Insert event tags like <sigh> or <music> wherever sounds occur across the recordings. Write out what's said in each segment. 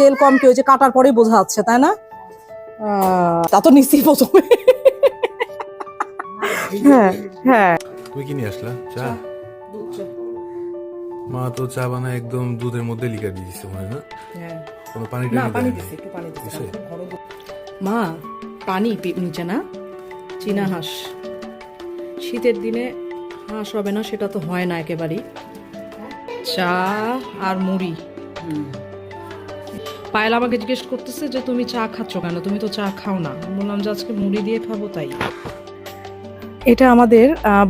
তেল কম কি হয়েছে কাটার পরেই বোঝা যাচ্ছে তাই না? আহ, তা তো নিশ্চয়ই প্রথমে। হ্যাঁ হ্যাঁ। তুমি কি নিয়ে আসলা? চা? মা তো চা বানায় একদম দুধের মধ্যে লিখা দিয়ে মনে না? হ্যাঁ। কোনো পানি না টানি পানি দেয়নি। একটু পানি দিছে? মা পানি নিচে না? চীনা হাঁস। শীতের দিনে হাঁস হবে না সেটা তো হয় না একেবারেই। চা আর মুড়ি। পায়েল আমাকে জিজ্ঞেস করতেছে যে, তুমি চা খাচ্ছ কেন? তুমি তো চা খাও না। বললাম, যে, আজকে মুড়ি দিয়ে খাব তাই। এটা আমাদের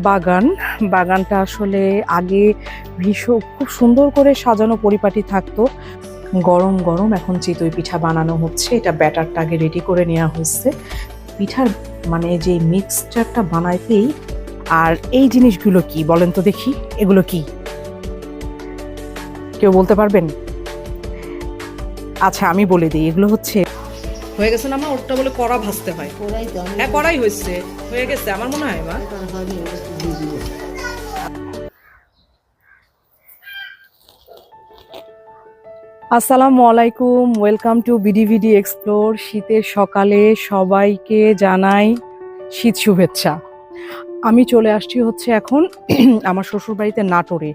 বাগান। বাগানটা আসলে আগে ভীষণ, খুব সুন্দর করে সাজানো পরিপাটি থাকতো। গরম গরম এখন চিতই পিঠা বানানো হচ্ছে। এটা ব্যাটারটা আগে রেডি করে নেওয়া হচ্ছে পিঠার মানে যে মিক্সচারটা বানাইতেই, আর এই জিনিসগুলো কি বলেন তো দেখি, এগুলো কি? কেউ বলতে পারবেন? আচ্ছা আমি বলে দিই এগুলো হচ্ছে হয়ে গেছে না মা? ওটা বলে কড়া ভাজতে হয়। হ্যাঁ কড়াই হয়েছে। হয়ে গেছে আমার মনে হয় মা। আসসালামু আলাইকুম ওয়েলকাম টু বিডিভিডি এক্সপ্লোর। শীতের সকালে সবাইকে জানাই শীত শুভেচ্ছা। আমি চলে আসছি হচ্ছে এখন <clears throat> আমার শ্বশুরবাড়িতে নাটোরে।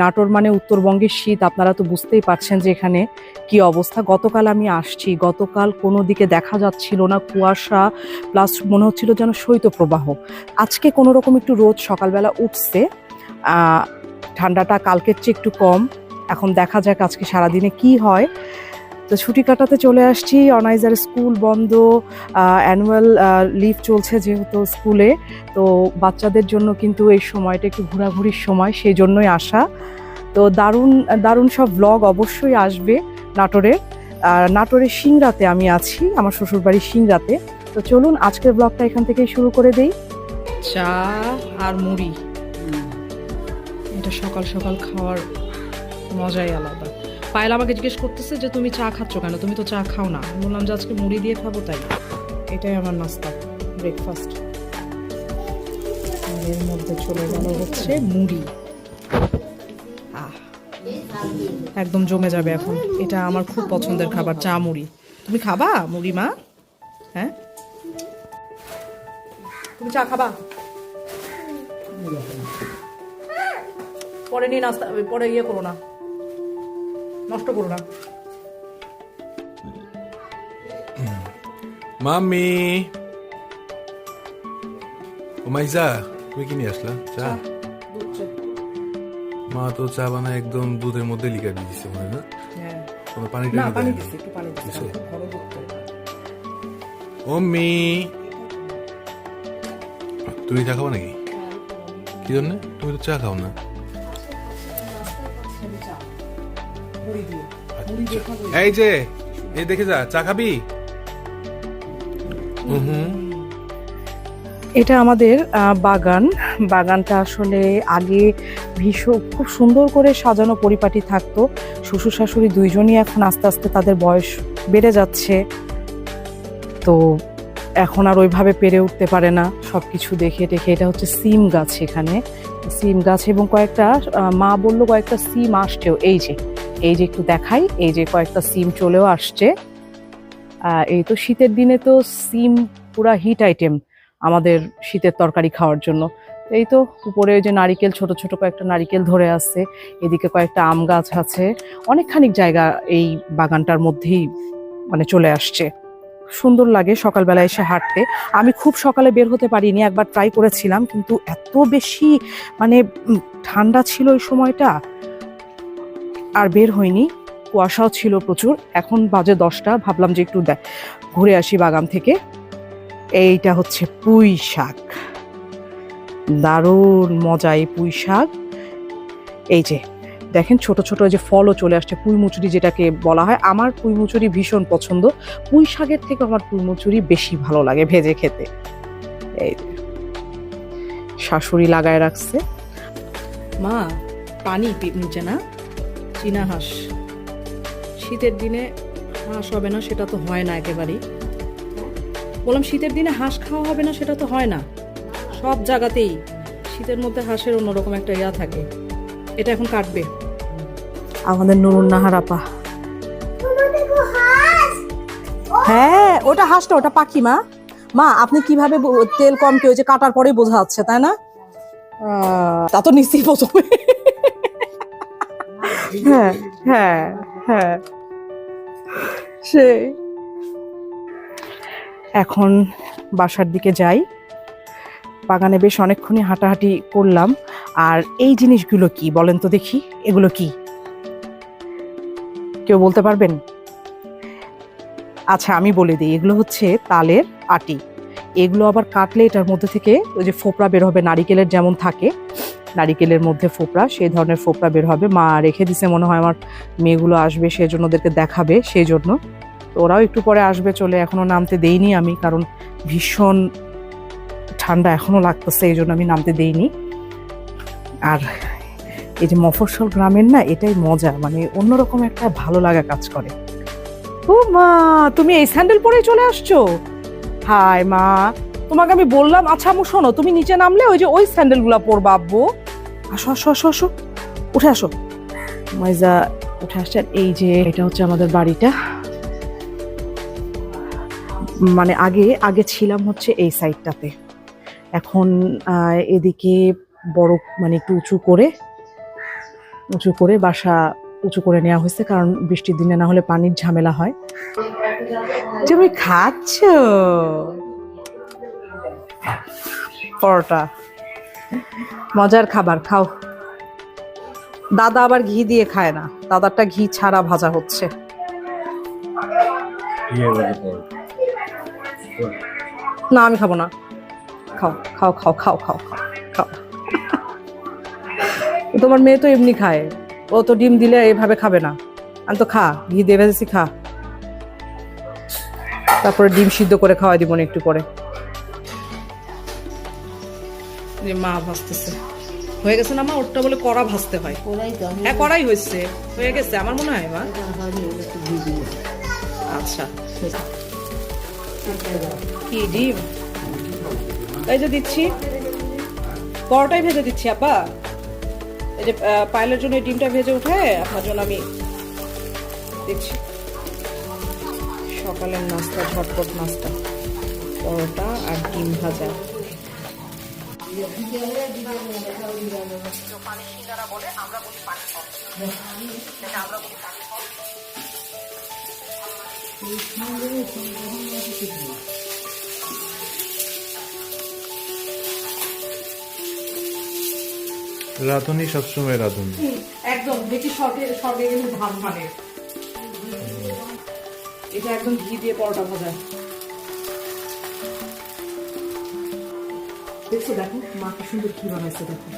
নাটোর মানে উত্তরবঙ্গের শীত, আপনারা তো বুঝতেই পারছেন যে এখানে কি অবস্থা। গতকাল আমি আসছি, গতকাল কোনো দিকে দেখা যাচ্ছিল না, কুয়াশা প্লাস মনে হচ্ছিল যেন শৈত্যপ্রবাহ। আজকে কোনো রকম একটু রোদ সকালবেলা উঠছে ঠান্ডাটা কালকের চেয়ে একটু কম। এখন দেখা যাক আজকে সারাদিনে কি হয়। তো ছুটি কাটাতে চলে আসছি। অনাইজার স্কুল বন্ধ অ্যানুয়াল লিভ চলছে যেহেতু স্কুলে। তো বাচ্চাদের জন্য কিন্তু এই সময়টা একটু ঘোরাঘুরির সময় সেই জন্যই আসা। তো দারুণ দারুণ সব ব্লগ অবশ্যই আসবে নাটোরের আর নাটোরের সিংরাতে আমি আছি আমার শ্বশুরবাড়ির সিংরাতে তো চলুন আজকের ব্লগটা এখান থেকেই শুরু করে দেই। চা আর মুড়ি। এটা সকাল সকাল খাওয়ার মজাই আলাদা। পায়েল আমাকে জিজ্ঞেস করতেছে যে, তুমি চা খাচ্ছ কেন? তুমি তো চা খাও না। বললাম, যে, আজকে মুড়ি দিয়ে খাব, তাই। এটাই আমার নাস্তা ব্রেকফাস্ট এর মধ্যে চলে গেল হচ্ছে মুড়ি। একদম জমে যাবে এখন। এটা আমার খুব পছন্দের খাবার, চা মুড়ি। তুমি খাবা, মুড়ি মা? হ্যাঁ? তুমি চা খাবা? পরে নিয়ে নাস্তা, পরে ইয়ে করো না। নষ্ট করো না। মাম্মি। ও মাইজা তুমি কি নিয়ে আসলা? চা? মা তো চা বানায় একদম দুধের মধ্যে লিখা দিয়ে দিচ্ছে মনে হয় না? হ্যাঁ। কোনো পানি না পানি দেয়নি। একটু পানি দিছি দিছে? খুব। অম্মি। তুমি চা খাও নাকি? কি জন্য? তুমি তো চা খাও না? এই যে এই দেখে যা চা খাবি? হুম। এটা আমাদের বাগান। বাগানটা আসলে আগে ভীষণ খুব সুন্দর করে সাজানো পরিপাটি থাকতো। শ্বশুর শাশুড়ি দুইজনই এখন আস্তে আস্তে তাদের বয়স বেড়ে যাচ্ছে। তো এখন আর ওইভাবে পেরে উঠতে পারে না। সব কিছু দেখে টেখে এটা হচ্ছে সিম গাছ এখানে। সিম গাছ এবং কয়েকটা মা বলল কয়েকটা সিম আসছেও এই যে। এই যে একটু দেখাই, এই যে কয়েকটা সিম চলেও আসছে। এই তো শীতের দিনে তো সিম পুরা হিট আইটেম আমাদের শীতের তরকারি খাওয়ার জন্য। এই তো উপরে যে নারিকেল, ছোট ছোট কয়েকটা নারিকেল ধরে আছে, এদিকে কয়েকটা আম গাছ আছে, অনেকখানিক জায়গা এই বাগানটার মধ্যেই মানে চলে আসছে। সুন্দর লাগে সকালবেলা এসে হাঁটতে। আমি খুব সকালে বের হতে পারিনি, একবার ট্রাই করেছিলাম, কিন্তু এত বেশি মানে ঠান্ডা ছিল ওই সময়টা। আর বের হয়নি। কুয়াশাও ছিল প্রচুর। এখন বাজে দশটা। ভাবলাম যে একটু ঘুরে আসি বাগান থেকে। এইটা হচ্ছে পুঁই শাক। দারুণ মজা এই পুঁই শাক। এই যে, দেখেন ছোট ছোট যে ফলও চলে আসছে, পুঁই মুচুরি যেটাকে বলা হয়। আমার পুঁই মুচুরি ভীষণ পছন্দ। পুঁই শাকের থেকে আমার পুঁই মুচুরি বেশি ভালো লাগে ভেজে খেতে। এই শাশুড়ি লাগায় রাখছে। মা, পানি নিচে না? চীনা হাঁস। শীতের দিনে হাঁস হবে না সেটা তো হয় না একেবারেই। বললাম শীতের দিনে হাঁস খাওয়া হবে না সেটা তো হয় না। সব জায়গাতেই শীতের মধ্যে হাঁসের অন্যরকম একটা ইয়া থাকে। এটা এখন কাটবে। আমাদের নুরুন নাহার আপা। হ্যাঁ ওটা হাঁসটা ওটা পাখি মা। মা আপনি কীভাবে তেল কম কি ওই যে কাটার পরেই বোঝা যাচ্ছে তাই না? তা তো নিশ্চয়ই প্রথমে হ্যাঁ হ্যাঁ হ্যাঁ। সেই। এখন বাসার দিকে যাই। বাগানে বেশ অনেকক্ষণই হাঁটাহাঁটি করলাম। আর এই জিনিসগুলো কি বলেন তো দেখি, এগুলো কি? কেউ বলতে পারবেন? আচ্ছা আমি বলে দিই, এগুলো হচ্ছে তালের আটি। এগুলো আবার কাটলে এটার মধ্যে থেকে ওই যে ফোপড়া বের হবে, নারিকেলের যেমন থাকে, নারিকেলের মধ্যে ফোপড়া, সেই ধরনের ফোপড়া বের হবে। মা রেখে দিছে মনে হয় আমার মেয়েগুলো আসবে সেই জন্য ওদেরকে দেখাবে সেই জন্য তো ওরাও একটু পরে আসবে, চলে এখনও নামতে দেইনি আমি, কারণ ভীষণ ঠান্ডা এখনও লাগতেছে এই জন্য আমি নামতে দেইনি। আর এই যে মফস্বল গ্রামের না, এটাই মজা মানে অন্যরকম একটা ভালো লাগা কাজ করে। ও মা, তুমি এই স্যান্ডেল পরেই চলে আসছো? হাই মা? তোমাকে আমি বললাম আচ্ছা আমু শোনো, তুমি নিচে নামলে ওই যে ওই স্যান্ডেলগুলো পরবা, আব্বু। আসো আসো আসো আসো। উঠে আসো। মাইজা উঠে আসছে এই যে, এটা হচ্ছে আমাদের বাড়িটা। মানে আগে আগে ছিলাম হচ্ছে এই সাইডটাতে। এখন এদিকে বড় মানে একটু উঁচু করে উঁচু করে বাসা উঁচু করে নেওয়া হয়েছে, কারণ বৃষ্টির দিনে না হলে পানির ঝামেলা হয়। তুমি খাচ্ছ? পরোটা। মজার খাবার খাও। দাদা আবার ঘি দিয়ে খায় না। দাদারটা ঘি ছাড়া ভাজা হচ্ছে। না আমি খাব না। খাও খাও খাও খাও খাও খাও খাও। তোমার মেয়ে তো এমনি খায়। ও তো ডিম দিলে এভাবে খাবে না। আমি তো খা ঘি দিয়ে ভেজেছি খা। তারপরে ডিম সিদ্ধ করে খাওয়াই দিব না একটু পরে। যে মা ভাজতেছে। হয়ে গেছে না মা? ওরটা বলে কড়া ভাজতে হয়। হ্যাঁ কড়াই হয়েছে। হয়ে গেছে। আমার মনে হয় মা? আচ্ছা কি ডিম? এই যে দিচ্ছি। পরোটাই ভেজে দিচ্ছি আপা। এই যে আহ, পায়েলের জন্য এই ডিমটা ভেজে উঠে আপনার জন্য আমি দিচ্ছি। সকালের নাস্তা ঝটপট নাস্তা পরোটা আর ডিম ভাজা। রাঁধুনি সবসময় রাঁধুনি। একদম দেখি স্বর্গে স্বর্গে কিন্তু ধান মানে। এটা একদম ঘি দিয়ে পরোটা ভাজা। দেখছ দেখো মা কি সুন্দর ঘি বানাইছে দেখো।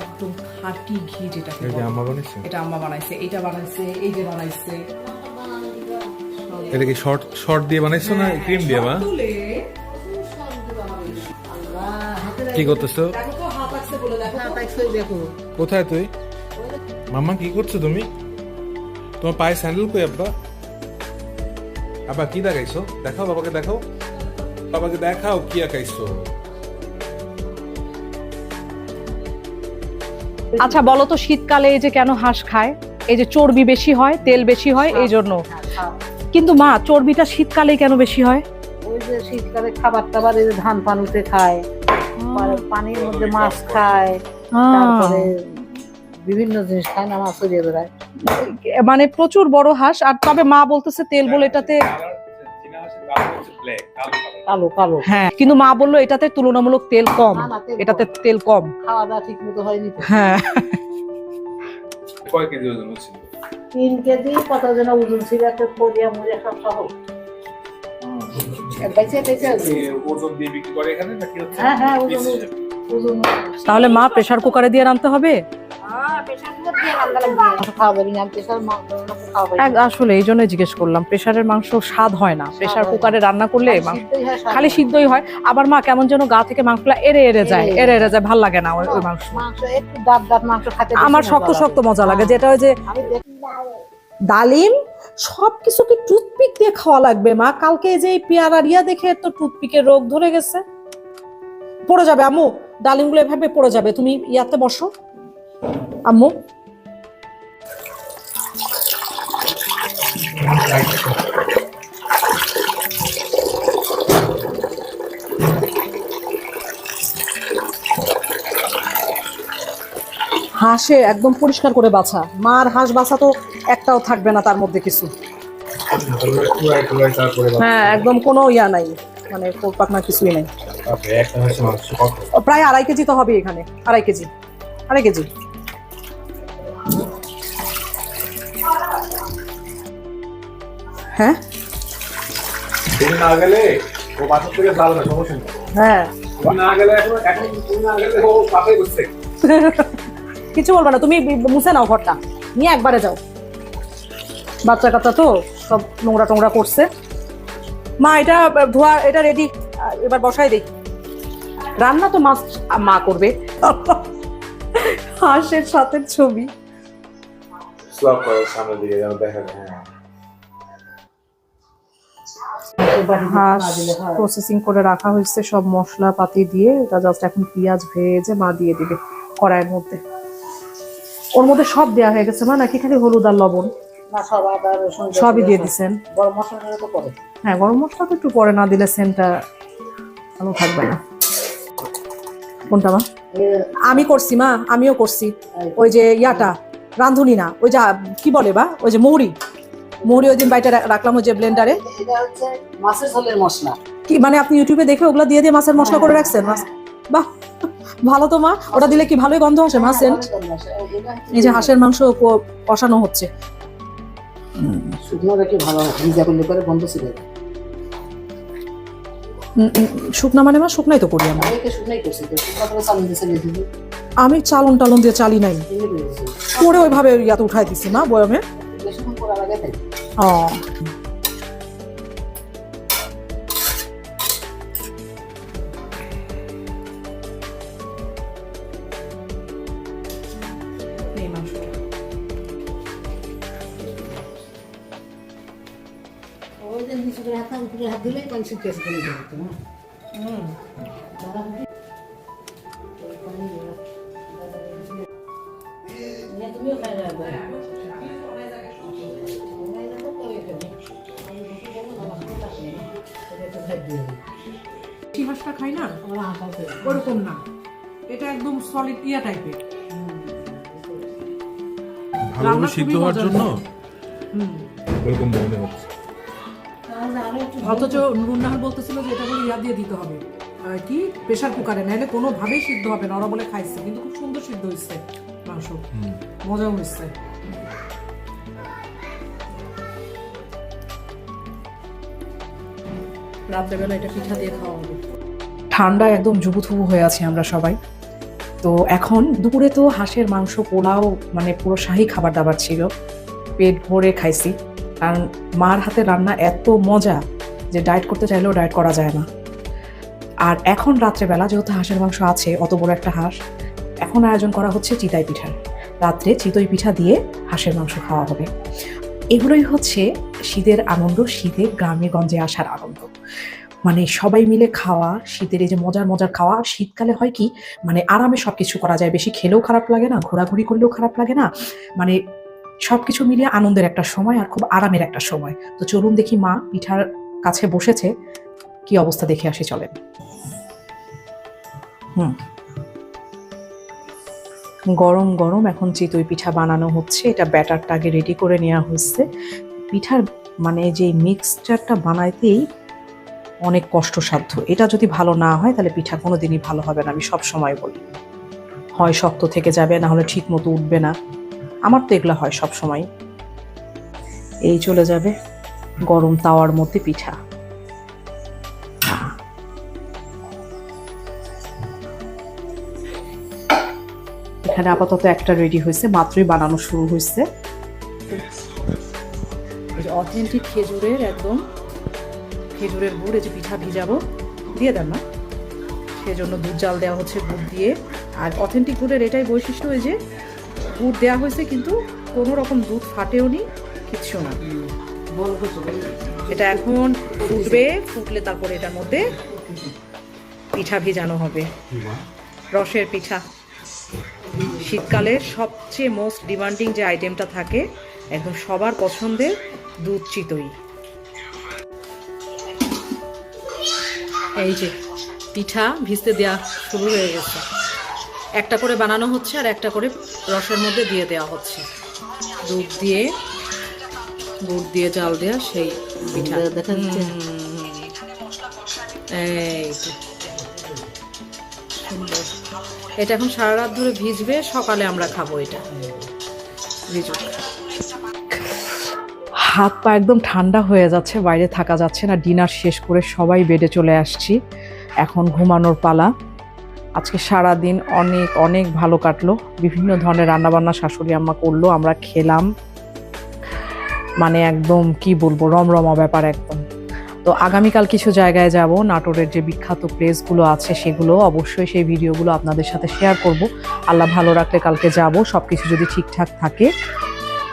একদম খাঁটি ঘি যেটাকে এই যে বলে। আম্মা বানিয়েছে এটা আম্মা বানাইছে এটা বানাইছে এই যে বানাইছে। এটা কি শর্ট শর্ট দিয়ে বানাইছো না ক্রিম দিয়ে মা? তুলে। কি করতেছো? দেখো তো হাত আছে বলে দেখো তো। কোথায় তুই? মাম্মা কি করছ তুমি? তোমার পায়ে স্যান্ডেল কই আব্বা? আব্বা কি দেখাইছো? দেখাও বাবাকে দেখাও। বাবাকে দেখাও কি আঁকাইছো। আচ্ছা বলো তো শীতকালে এই যে কেন হাঁস খায়? এই যে চর্বি বেশি হয় তেল বেশি হয় এই জন্য। কিন্তু মা চর্বিটা শীতকালে কেন বেশি হয়? ওই যে শীতকালে খাবার টাবার এই যে ধান পানিতে খায়। পানির মধ্যে মাছ খায়। তারপরে বিভিন্ন জিনিস খায় না মাছ ছড়িয়ে বেড়ায়। মানে প্রচুর বড় হাঁস আর তবে মা বলতেছে তেল বলে এটাতে কালো কালো। হ্যাঁ কিন্তু মা বলল এটাতে তুলনামূলক তেল কম এটাতে তেল কম। খাওয়া দাওয়া ঠিক মতো হয়নি হ্যাঁ। কয় কেজি ওজন ছিল তিন কেজি কত যেন ওজন ছিল একটা পরিয়া মুড়িয়া সব সহ বেঁচে বেঁচে আছে। ওজন দিয়ে বিক্রি করে এখানে নাকি হচ্ছে? হ্যাঁ হ্যাঁ তাহলে মা প্রেসার কুকারে দিয়ে রান্নতে হবে? প্রেশার আসলে এই জন্যই জিজ্ঞেস করলাম প্রেসারের মাংস স্বাদ হয় না। প্রেসার কুকারে রান্না করলে মাংস খালি সিদ্ধই হয়। আবার মা কেমন যেন গা থেকে মাংসগুলো এড়ে এড়ে যায় এড়ে এড়ে যায়। ভালো লাগে না ওই ওই মাংস। আমার শক্ত। শক্ত মজা লাগে যেটা ওই যে ডালিম সব কিছু কি টুথপিক দিয়ে খাওয়া লাগবে মা। কালকে এই যে পেয়ারা রিয়া দেখে তো টুথপিকের রোগ ধরে গেছে। পড়ে যাবে আমু ডালিমগুলো এভাবে পড়ে যাবে। তুমি ইয়াতে বসো। আম্মু? হাঁসে একদম পরিষ্কার করে বাছা। মার হাঁস বাছা তো একটাও থাকবে না তার মধ্যে কিছু। হ্যাঁ একদম কোনো ইয়া নাই। মানে কোপাক না কিছুই নাই। প্রায় আড়াই কেজি তো হবে এখানে। আড়াই কেজি। আড়াই কেজি। হ্যাঁ? তুমি না গেলে ও বাসা থেকে যাবে না সমস্যা নেই। হ্যাঁ। তুমি না গেলে এখন এখন তুমি না গেলে ও পাশে বসছে কিছু বলবে না তুমি মুছে নাও ঘরটা। নিয়ে একবারে যাও। বাচ্চা কাচ্চা তো সব নোংরা টোংরা করছে। মা এটা ধোয়া এটা রেডি এবার বসাই দেই। রান্না তো মাছ মা করবে। হাঁসের সাথে ছবি। স্লপ করে সামনে দিকে যেন দেখা যায় হ্যাঁ। হাঁস প্রসেসিং করে রাখা হয়েছে সব মশলা পাতি দিয়ে। এটা জাস্ট এখন পেঁয়াজ ভেজে মা দিয়ে দিবে কড়াইয়ের মধ্যে। ওর মধ্যে সব দেওয়া হয়ে গেছে মা নাকি খালি হলুদ আর লবণ? সবই দিয়ে দিছেন? গরম মশলা তো হ্যাঁ গরম মশলা তো একটু পরে না দিলে সেন্টটা ভালো থাকবে না। কোনটা মা? আমি করছি মা আমিও করছি। ওই যে ইয়াটা রাঁধুনি না ওই যা কি বলে বা? ওই যে মৌরি। মৌরি ওই দিন বাইটা রাখলাম ওই যে ব্লেন্ডারে এটা হচ্ছে মাছের ঝোলের মশলা। কি মানে আপনি ইউটিউবে দেখে ওগুলো দিয়ে দিয়ে মাছের মশলা করে রাখছেন? মাছ বাহ ভালো তো মা। ওটা দিলে কি ভালোই গন্ধ আসে? মাছ সেন্ট? এই যে হাঁসের মাংস কষানো হচ্ছে। শুকনো রেখে ভালো ভিজা করলে পরে বন্ধ ছিল উম, উম, শুকনা মানে মা শুকনাই তো করি আমরা। আমি চালন টালন দিয়ে চালি নাই। করে ওইভাবে ইয়াতে উঠাই দিছি না বয়মে। বেশিক্ষণ করা লাগে তাই ও এই মাংসটা। ওই যে নিচু করে হাত না উপরে হাত দিলেই পানি শুকিয়ে আসে পানি দেবে সলিড ইয়া টাইপের ভালোভাবে সিদ্ধ হওয়ার জন্য এরকম মনে হচ্ছে অথচ বলতেছিল যে এটা বলে ইয়া দিয়ে দিতে হবে। কি? প্রেশার কুকারে নাহলে কোনোভাবেই সিদ্ধ হবে না। ওরা বলে খাইছে কিন্তু খুব সুন্দর সিদ্ধ হয়েছে মাংস। মজাও হয়েছে। রাত্রেবেলা এটা পিঠা দিয়ে খাওয়া হবে। ঠান্ডায় একদম জুবুথুবু হয়ে আছি আমরা সবাই। তো এখন দুপুরে তো হাঁসের মাংস, পোলাও মানে পুরো শাহী খাবার দাবার ছিল। পেট ভরে খাইছি। কারণ মার হাতে রান্না এত মজা যে ডায়েট করতে চাইলেও ডায়েট করা যায় না। আর এখন রাত্রেবেলা যেহেতু হাঁসের মাংস আছে, অত বড় একটা হাঁস, এখন আয়োজন করা হচ্ছে চিতাই পিঠার রাত্রে চিতই পিঠা দিয়ে হাঁসের মাংস খাওয়া হবে। এগুলোই হচ্ছে শীতের আনন্দ, শীতের গ্রামে গঞ্জে আসার আনন্দ। মানে সবাই মিলে খাওয়া, শীতের এই যে মজার মজার খাওয়া, শীতকালে হয় কি মানে আরামে সব কিছু করা যায়। বেশি খেলেও খারাপ লাগে না, ঘোরাঘুরি করলেও খারাপ লাগে না। মানে সব কিছু মিলিয়ে আনন্দের একটা সময় আর খুব আরামের একটা সময়। তো চলুন দেখি মা পিঠার কাছে বসেছে। কি অবস্থা দেখে আসি, চলেন। হুম। গরম গরম, এখন চিতই পিঠা বানানো হচ্ছে। এটা ব্যাটারটা আগে রেডি করে নেওয়া হচ্ছে পিঠার মানে যে মিক্সচারটা বানাইতেই অনেক কষ্টসাধ্য। এটা যদি ভালো না হয় তাহলে পিঠা কোনো দিনই ভালো হবে না আমি সব সময় বলি। হয় শক্ত থেকে যাবে না হলে ঠিক মতো উঠবে না। আমার তো এগুলো হয় সব সময়। এই চলে যাবে গরম তাওয়ার মধ্যে পিঠা। এখানে আপাতত একটা রেডি হয়েছে মাত্রই বানানো শুরু হয়েছে। অথেন্টিক খেজুরের একদম খেজুরের গুড়, এই যে পিঠা ভিজাবো। দিয়ে দেন না। সেজন্য দুধ জাল দেওয়া হচ্ছে গুড় দিয়ে। আর অথেন্টিক গুড়ের এটাই বৈশিষ্ট্য ওই যে, গুড় দেওয়া হয়েছে কিন্তু কোনো রকম দুধ ফাটেও নি, কিচ্ছু না। এটা এখন ফুটবে, ফুটলে তারপরে এটার মধ্যে পিঠা ভিজানো হবে। রসের পিঠা। শীতকালে সবচেয়ে মোস্ট ডিমান্ডিং যে আইটেমটা থাকে, একদম সবার পছন্দের দুধ চিতই। এই যে পিঠা ভিজতে দেওয়া শুরু হয়ে গেছে। একটা করে বানানো হচ্ছে আর একটা করে রসের মধ্যে দিয়ে দেওয়া হচ্ছে। দুধ দিয়ে গুড় দিয়ে জাল দেওয়া সেই পিঠা। দেখা যাচ্ছে। এই এটা এখন সারা রাত ধরে ভিজবে সকালে আমরা খাব এটা। ভিজুক। হাত পা একদম ঠান্ডা হয়ে যাচ্ছে, বাইরে থাকা যাচ্ছে না, ডিনার শেষ করে সবাই বেডে চলে আসছি, এখন ঘুমানোর পালা। আজকে সারা দিন অনেক অনেক ভালো কাটলো, বিভিন্ন ধরনের রান্নাবান্না শাশুড়ি আম্মা করল, আমরা খেলাম। মানে একদম, কি বলব, রমরমা ব্যাপার একদম। তো আগামীকাল কিছু জায়গায় যাব, নাটোরের যে বিখ্যাত প্লেসগুলো আছে সেগুলো অবশ্যই সেই ভিডিওগুলো আপনাদের সাথে শেয়ার করব। আল্লাহ ভালো রাখলে কালকে যাব সব কিছু যদি ঠিকঠাক থাকে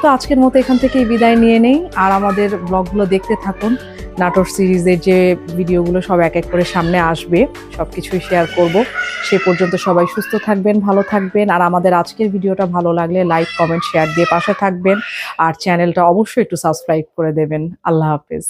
তো আজকের মতো এখান থেকেই বিদায় নিয়ে নেই। আর আমাদের ব্লগগুলো দেখতে থাকুন। নাটক সিরিজের যে ভিডিওগুলো সব এক এক করে সামনে আসবে সব কিছুই শেয়ার করব। সে পর্যন্ত সবাই সুস্থ থাকবেন, ভালো থাকবেন। আর আমাদের আজকের ভিডিওটা ভালো লাগলে লাইক কমেন্ট শেয়ার দিয়ে পাশে থাকবেন। আর চ্যানেলটা অবশ্যই একটু সাবস্ক্রাইব করে দেবেন। আল্লাহ হাফেজ।